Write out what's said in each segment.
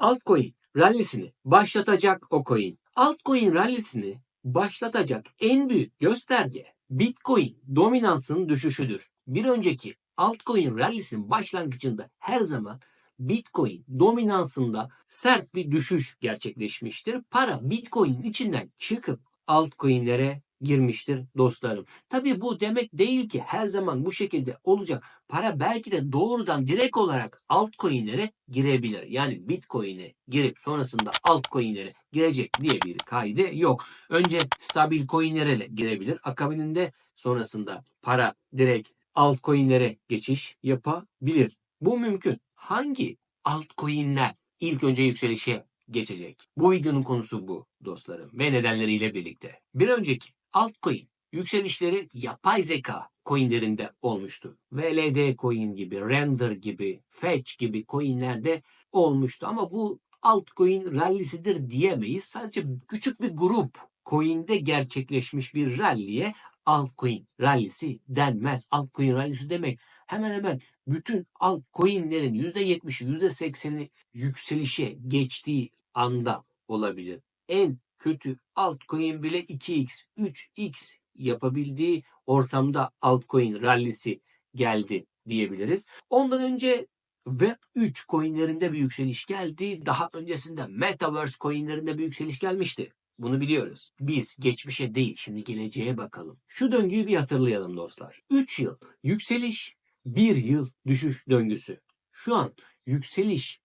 altcoin rallisini başlatacak o coin. Altcoin rallisini başlatacak en büyük gösterge Bitcoin dominansının düşüşüdür. Bir önceki altcoin rallisinin başlangıcında her zaman Bitcoin dominansında sert bir düşüş gerçekleşmiştir. Para Bitcoin'in içinden çıkıp altcoin'lere girmiştir dostlarım. Tabii bu demek değil ki her zaman bu şekilde olacak. Para belki de doğrudan direkt olarak altcoin'lere girebilir. Yani Bitcoin'e girip sonrasında altcoin'lere girecek diye bir kaydı yok. Önce stabil coin'lere girebilir. Akabininde sonrasında para direkt altcoin'lere geçiş yapabilir. Bu mümkün. Hangi altcoin'ler ilk önce yükselişe geçecek? Bu videonun konusu bu dostlarım ve nedenleriyle birlikte. Bir önceki altcoin yükselişleri yapay zeka coinlerinde olmuştu. VLD coin gibi, Render gibi, Fetch gibi coinlerde olmuştu. Ama bu altcoin rallisidir diyemeyiz. Sadece küçük bir grup coin'de gerçekleşmiş bir ralliye altcoin rallisi denmez. Altcoin rallisi demek hemen hemen bütün altcoin'lerin %70'i %80'i yükselişe geçtiği anda olabilir. En kötü altcoin bile 2x, 3x yapabildiği ortamda altcoin rallisi geldi diyebiliriz. Ondan önce Web3 coinlerinde bir yükseliş geldi. Daha öncesinde Metaverse coinlerinde bir yükseliş gelmişti. Bunu biliyoruz. Biz geçmişe değil şimdi geleceğe bakalım. Şu döngüyü bir hatırlayalım dostlar. 3 yıl yükseliş, 1 yıl düşüş döngüsü. Şu an yükseliş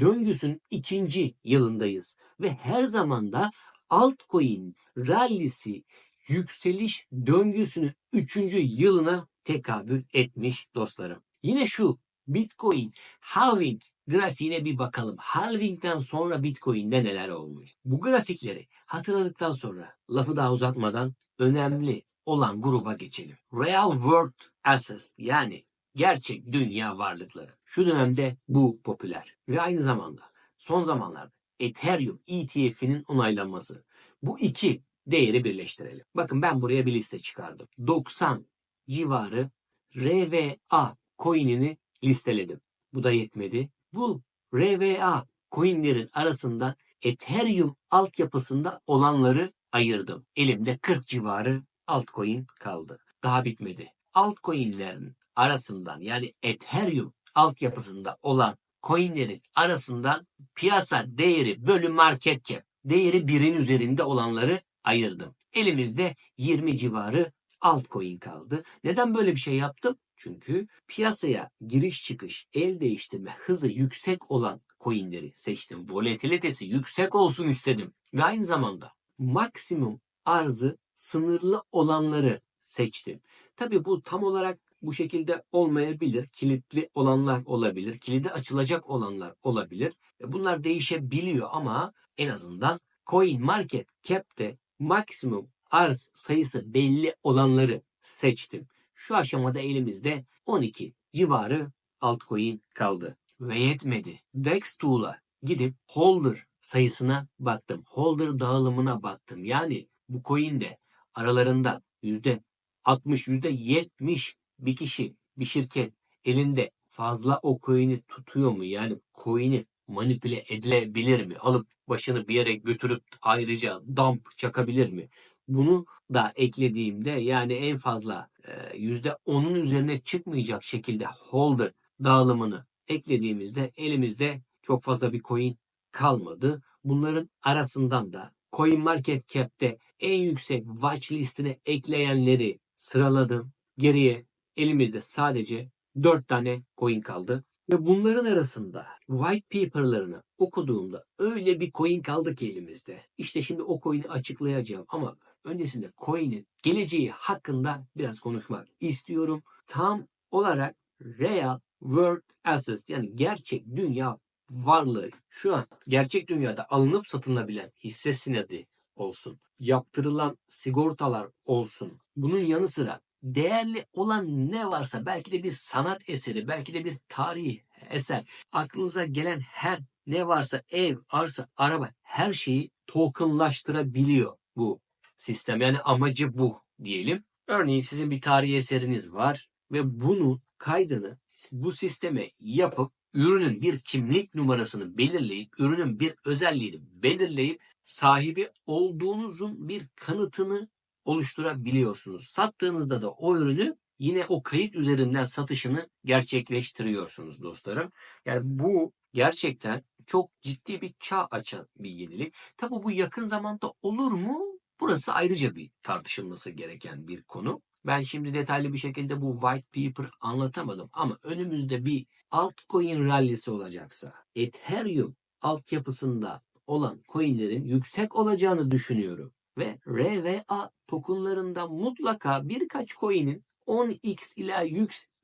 döngüsünün ikinci yılındayız. Ve her zaman da altcoin rallisi yükseliş döngüsünün üçüncü yılına tekabül etmiş dostlarım. Yine şu Bitcoin halving grafiğine bir bakalım. Halving'den sonra Bitcoin'de neler olmuş? Bu grafikleri hatırladıktan sonra lafı daha uzatmadan önemli olan gruba geçelim. Real World Assets yani gerçek dünya varlıkları. Şu dönemde bu popüler ve aynı zamanda son zamanlarda Ethereum ETF'inin onaylanması. Bu iki değeri birleştirelim. Bakın ben buraya bir liste çıkardım. 90 civarı RVA coin'ini listeledim. Bu da yetmedi. Bu RVA coin'lerin arasından Ethereum altyapısında olanları ayırdım. Elimde 40 civarı altcoin kaldı. Daha bitmedi. Altcoin'lerin arasından yani Ethereum altyapısında olan coinlerin arasından piyasa değeri bölü market cap değeri birin üzerinde olanları ayırdım. Elimizde 20 civarı altcoin kaldı. Neden böyle bir şey yaptım? Çünkü piyasaya giriş çıkış, el değiştirme hızı yüksek olan coinleri seçtim. Volatilitesi yüksek olsun istedim. Ve aynı zamanda maksimum arzı sınırlı olanları seçtim. Tabii bu tam olarak bu şekilde olmayabilir. Kilitli olanlar olabilir. Kilidi açılacak olanlar olabilir. E, Bunlar değişebiliyor ama en azından Coin Market Cap'te maksimum arz sayısı belli olanları seçtim. Şu aşamada elimizde 12 civarı altcoin kaldı. Ve yetmedi. Dex Tool'a gidip holder sayısına baktım. Holder dağılımına baktım. Yani bu coin'de aralarında %60, %70 bir kişi, bir şirket elinde fazla o coin'i tutuyor mu? Yani coin'i manipüle edilebilir mi? Alıp başını bir yere götürüp ayrıca dump çakabilir mi? Bunu da eklediğimde yani en fazla e, yüzde onun üzerine çıkmayacak şekilde holder dağılımını eklediğimizde elimizde çok fazla bir coin kalmadı. Bunların arasından da Coin Market Cap'te en yüksek watch listine ekleyenleri sıraladım. Geriye elimizde sadece 4 tane coin kaldı. Ve bunların arasında white paper'larını okuduğumda öyle bir coin kaldı ki elimizde. İşte şimdi o coin'i açıklayacağım ama öncesinde coin'in geleceği hakkında biraz konuşmak istiyorum. Tam olarak real world assets yani gerçek dünya varlığı şu an gerçek dünyada alınıp satılabilen hisse senedi olsun, yaptırılan sigortalar olsun. Bunun yanı sıra değerli olan ne varsa belki de bir sanat eseri, belki de bir tarihi eser, aklınıza gelen her ne varsa ev, arsa, araba her şeyi tokenlaştırabiliyor bu sistem. Yani amacı bu diyelim. Örneğin sizin bir tarihi eseriniz var ve bunun kaydını bu sisteme yapıp ürünün bir kimlik numarasını belirleyip, ürünün bir özelliğini belirleyip sahibi olduğunuzun bir kanıtını oluşturabiliyorsunuz. Sattığınızda da o ürünü yine o kayıt üzerinden satışını gerçekleştiriyorsunuz dostlarım. Yani bu gerçekten çok ciddi bir çağ açan bir yenilik. Tabi bu yakın zamanda olur mu? Burası ayrıca bir tartışılması gereken bir konu. Ben şimdi detaylı bir şekilde bu white paper anlatamadım ama önümüzde bir altcoin rallisi olacaksa Ethereum altyapısında olan coinlerin yüksek olacağını düşünüyorum. Ve RVA tokenlarında mutlaka birkaç coin'in 10x ila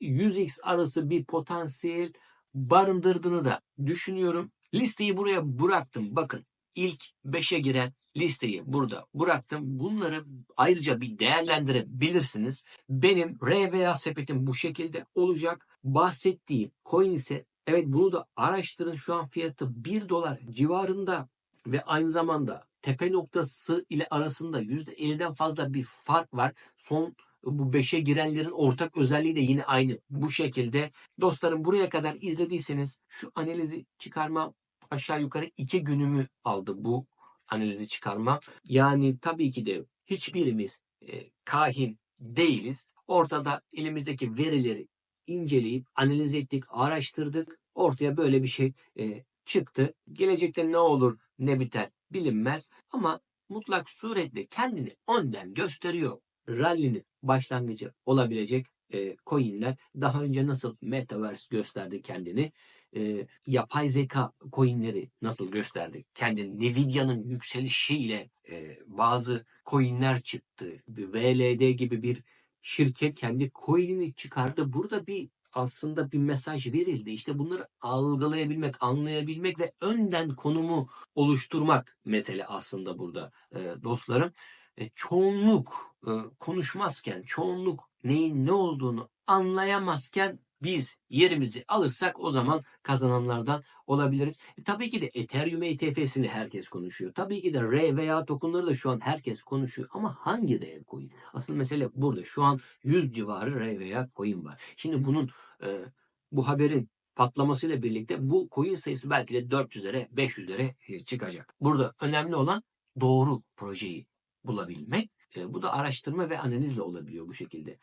100x arası bir potansiyel barındırdığını da düşünüyorum. Listeyi buraya bıraktım. Bakın ilk 5'e giren listeyi burada bıraktım. Bunları ayrıca bir değerlendirebilirsiniz. Benim RVA sepetim bu şekilde olacak. Bahsettiğim coin ise evet bunu da araştırın. Şu an fiyatı 1 dolar civarında ve aynı zamanda tepe noktası ile arasında %50'den fazla bir fark var. Son bu 5'e girenlerin ortak özelliği de yine aynı bu şekilde. Dostlarım buraya kadar izlediyseniz şu analizi çıkarmam aşağı yukarı 2 günümü aldı bu analizi çıkarma. Yani tabii ki de hiçbirimiz e, kahin değiliz. Ortada elimizdeki verileri inceleyip analiz ettik, araştırdık. Ortaya böyle bir şey e, çıktı. Gelecekte ne olur ne biter bilinmez ama mutlak suretle kendini önden gösteriyor. Rally'nin başlangıcı olabilecek e, coinler daha önce nasıl Metaverse gösterdi kendini e, yapay zeka coinleri nasıl gösterdi kendini Nvidia'nın yükselişiyle e, bazı coinler çıktı VLD gibi bir şirket kendi coin'ini çıkardı burada bir aslında bir mesaj verildi. İşte bunları algılayabilmek, anlayabilmek ve önden konumu oluşturmak mesele aslında burada e, dostlarım. E, çoğunluk e, konuşmazken, çoğunluk neyin ne olduğunu anlayamazken biz yerimizi alırsak o zaman kazananlardan olabiliriz. E, tabii ki de Ethereum ETF'sini herkes konuşuyor. Tabii ki de R veya tokenları da şu an herkes konuşuyor. Ama hangi R coin? Asıl mesele burada. Şu an 100 civarı R veya coin var. Şimdi bunun e, bu haberin patlamasıyla birlikte bu coin sayısı belki de 400'lere 500'lere e, çıkacak. Burada önemli olan doğru projeyi bulabilmek. Bu da araştırma ve analizle olabiliyor bu şekilde.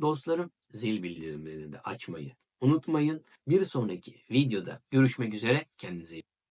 Dostlarım zil bildirimlerini de açmayı unutmayın. Bir sonraki videoda görüşmek üzere. Kendinize iyi